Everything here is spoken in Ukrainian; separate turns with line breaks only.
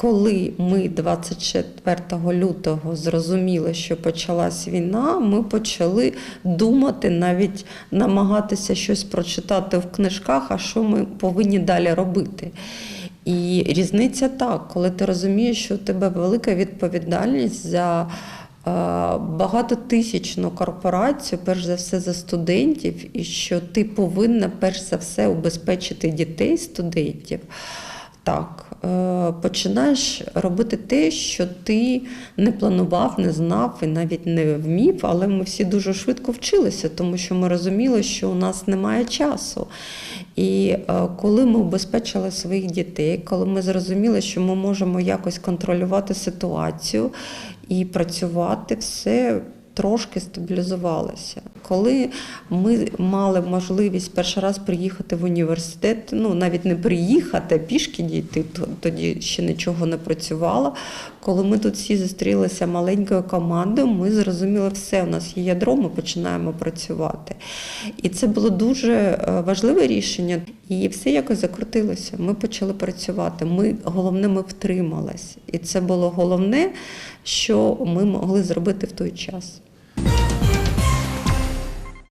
Коли ми 24 лютого зрозуміли, що почалась війна, ми почали думати, навіть намагатися щось прочитати в книжках, а що ми повинні далі робити. І різниця так, коли ти розумієш, що у тебе велика відповідальність за е, багатотисячну корпорацію, перш за все за студентів, і що ти повинна перш за все убезпечити дітей студентів. Так, е, починаєш робити те, що ти не планував, не знав і навіть не вмів, але ми всі дуже швидко вчилися, тому що ми розуміли, що у нас немає часу. І е, коли ми убезпечили своїх дітей, коли ми зрозуміли, що ми можемо якось контролювати ситуацію і працювати, все трошки стабілізувалося. Коли ми мали можливість перший раз приїхати в університет, ну навіть не приїхати, а пішки дійти, то- тоді ще нічого не працювало. Коли ми тут всі зустрілися маленькою командою, ми зрозуміли, все, у нас є ядро, ми починаємо працювати. І це було дуже е, важливе рішення, і все якось закрутилося. Ми почали працювати. Ми головне, ми втрималися. І це було головне, що ми могли зробити в той час.